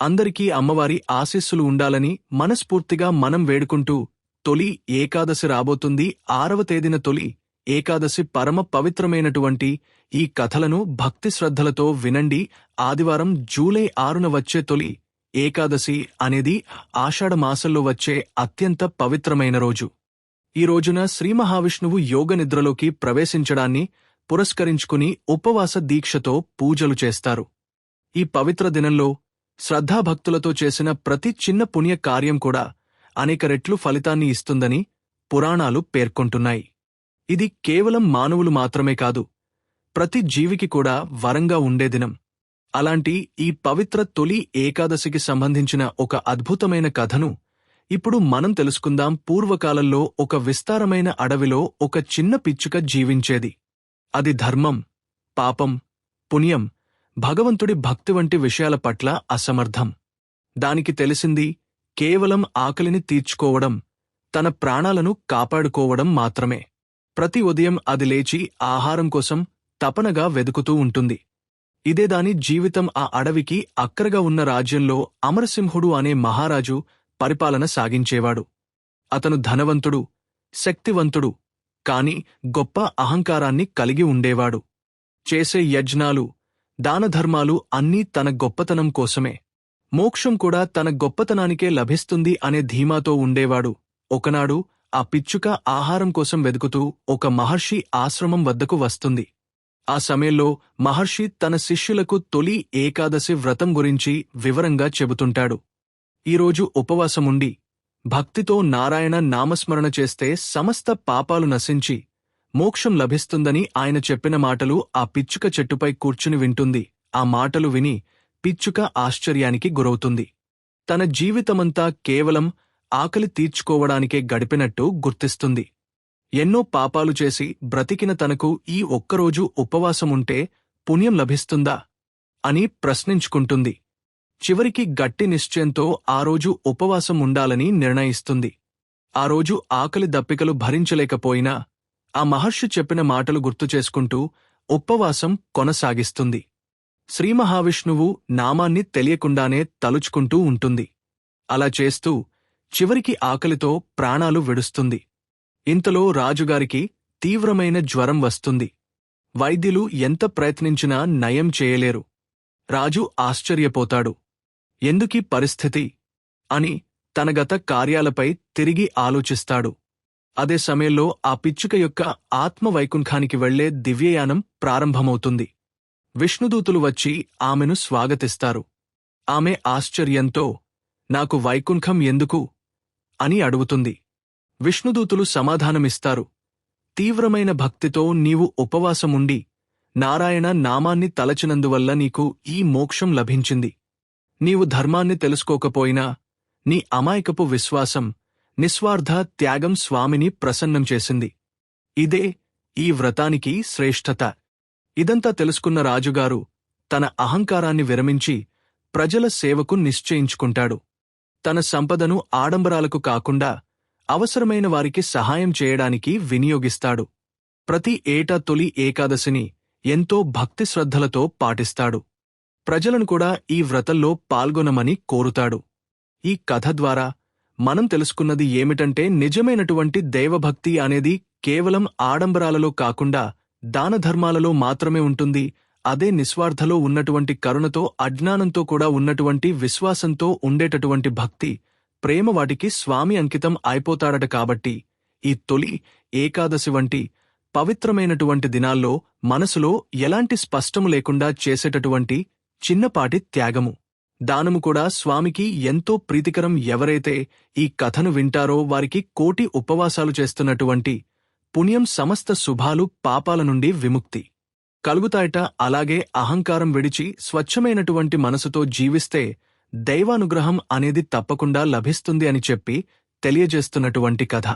అందరికీ అమ్మవారి ఆశీస్సులు ఉండాలని మనస్ఫూర్తిగా మనం వేడుకుంటూ తొలి ఏకాదశి రాబోతుంది. ఆరవ తేదీన తొలి ఏకాదశి పరమ పవిత్రమైనటువంటి ఈ కథలను భక్తి శ్రద్ధలతో వినండి. ఆదివారం జూలై ఆరున వచ్చే తొలి ఏకాదశి అనేది ఆషాఢ మాసంలో వచ్చే అత్యంత పవిత్రమైన రోజు. ఈ రోజున శ్రీ మహావిష్ణువు యోగ నిద్రలోకి ప్రవేశించడాన్ని పురస్కరించుకుని ఉపవాస దీక్షతో పూజలు చేస్తారు. ఈ పవిత్ర దినంలో శ్రద్ధాభక్తులతో చేసిన ప్రతి చిన్న పుణ్య కార్యం కూడా అనేక రెట్లు ఫలితాన్ని ఇస్తుందని పురాణాలు పేర్కొంటున్నాయి. ఇది కేవలం మానవులు మాత్రమే కాదు ప్రతి జీవికి కూడా వరంగా ఉండే దినం. అలాంటి ఈ పవిత్ర తొలి ఏకాదశికి సంబంధించిన ఒక అద్భుతమైన కథను ఇప్పుడు మనం తెలుసుకుందాం. పూర్వకాలంలో ఒక విస్తారమైన అడవిలో ఒక చిన్న పిచ్చుక జీవించేది. అది ధర్మం పాపం పుణ్యం భగవంతుడి భక్తి వంటి విషయాల పట్ల అసమర్థం. దానికి తెలిసింది కేవలం ఆకలిని తీర్చుకోవడం తన ప్రాణాలను కాపాడుకోవడం మాత్రమే. ప్రతి ఉదయం అది లేచి ఆహారం కోసం తపనగా వెదుకుతూ ఉంటుంది. ఇదే దాని జీవితం ఆ అడవికి అక్కరగా ఉన్న రాజ్యంలో అమరసింహుడు అనే మహారాజు పరిపాలన సాగించేవాడు. అతను ధనవంతుడు శక్తివంతుడు కాని గొప్ప అహంకారాన్ని కలిగి ఉండేవాడు. చేసే యజ్ఞాలు దానధర్మాలు అన్నీ తన గొప్పతనం కోసమే. మోక్షం కూడా తన గొప్పతనానికే లభిస్తుంది అనే ధీమాతో ఉండేవాడు. ఒకనాడు ఆ పిచ్చుక ఆహారం కోసం వెదుకుతూ ఒక మహర్షి ఆశ్రమం వద్దకు వస్తుంది. ఆ సమయంలో మహర్షి తన శిష్యులకు తొలి ఏకాదశి వ్రతం గురించి వివరంగా చెబుతుంటాడు. ఈరోజు ఉపవాసముండి భక్తితో నారాయణ నామస్మరణ చేస్తే సమస్త పాపాలు నశించి మోక్షం లభిస్తుందని ఆయన చెప్పిన మాటలు ఆ పిచ్చుక చెట్టుపై కూర్చుని వింటుంది. ఆ మాటలు విని పిచ్చుక ఆశ్చర్యానికి గురవుతుంది. తన జీవితమంతా కేవలం ఆకలి తీర్చుకోవడానికే గడిపినట్టు గుర్తిస్తుంది. ఎన్నో పాపాలు చేసి బ్రతికిన తనకు ఈ ఒక్కరోజు ఉపవాసముంటే పుణ్యం లభిస్తుందా? అని ప్రశ్నించుకుంటుంది. చివరికి గట్టి నిశ్చయంతో ఆ రోజు ఉపవాసం ఉండాలని నిర్ణయిస్తుంది. ఆ రోజు ఆకలి దప్పికలు భరించలేకపోయినా ఆ మహర్షి చెప్పిన మాటలు గుర్తు చేసుకుంటూ ఉపవాసం కొనసాగిస్తుంది. శ్రీ మహావిష్ణువు నామాన్ని తెలియకుండానే తలుచుకుంటూ ఉంటుంది. అలా చేస్తూ చివరికి ఆకలితో ప్రాణాలు విడుస్తుంది. ఇంతలో రాజుగారికి తీవ్రమైన జ్వరం వస్తుంది. వైద్యులు ఎంత ప్రయత్నించినా నయం చేయలేరు. రాజు ఆశ్చర్యపోతాడు. ఎందుకీ పరిస్థితి? అని తన గత కార్యాలపై తిరిగి ఆలోచిస్తాడు. అదే సమయంలో ఆ పిచ్చుక యొక్క ఆత్మ వైకుంఠానికి వెళ్ళే దివ్యయానం ప్రారంభమవుతుంది. విష్ణుదూతులు వచ్చి ఆమెను స్వాగతిస్తారు. ఆమె ఆశ్చర్యంతో నాకు వైకుంఠం ఎందుకు అని అడుగుతుంది. విష్ణుదూతులు సమాధానమిస్తారు. తీవ్రమైన భక్తితో నీవు ఉపవాసముండి నారాయణ నామాన్ని తలచినందువల్ల నీకు ఈ మోక్షం లభించింది. నీవు ధర్మాన్ని తెలుసుకోకపోయినా నీ అమాయకపు విశ్వాసం నిస్వార్థ త్యాగం స్వామిని ప్రసన్నం చేసింది. ఇదే ఈ వ్రతానికి శ్రేష్ఠత. ఇదంతా తెలుసుకున్న రాజుగారు తన అహంకారాన్ని విరమించి ప్రజల సేవకు నిశ్చయించుకుంటాడు. తన సంపదను ఆడంబరాలకు కాకుండా అవసరమైన వారికి సహాయం చేయడానికి వినియోగిస్తాడు. ప్రతి ఏటా తొలి ఏకాదశిని ఎంతో భక్తి శ్రద్ధలతో పాటిస్తాడు. ప్రజలను కూడా ఈ వ్రతంలో పాల్గొనమని కోరుతాడు. ఈ కథ ద్వారా మనం తెలుసుకున్నది ఏమిటంటే నిజమైనటువంటి దైవభక్తి అనేది కేవలం ఆడంబరాలలో కాకుండా దానధర్మాలలో మాత్రమే ఉంటుంది. అదే నిస్వార్థలో ఉన్నటువంటి కరుణతో అజ్ఞానంతో కూడా ఉన్నటువంటి విశ్వాసంతో ఉండేటటువంటి భక్తి ప్రేమ వాటికి స్వామి అంకితం అయిపోతాడట కాబట్టి ఈ తొలి ఏకాదశి వంటి పవిత్రమైనటువంటి దినాల్లో మనసులో ఎలాంటి స్పష్టము లేకుండా చేసేటటువంటి చిన్నపాటి త్యాగము. దానము కూడా స్వామికి ఎంతో ప్రీతికరం ఎవరైతే ఈ కథను వింటారో వారికి కోటి ఉపవాసాలు చేస్తున్నటువంటి పుణ్యం సమస్త శుభాలు పాపాల నుండి విముక్తి. కలుగుతాయట అలాగే అహంకారం విడిచి స్వచ్ఛమైనటువంటి మనసుతో జీవిస్తే దైవానుగ్రహం అనేది తప్పకుండా లభిస్తుంది అని చెప్పి తెలియజేస్తున్నటువంటి కథ.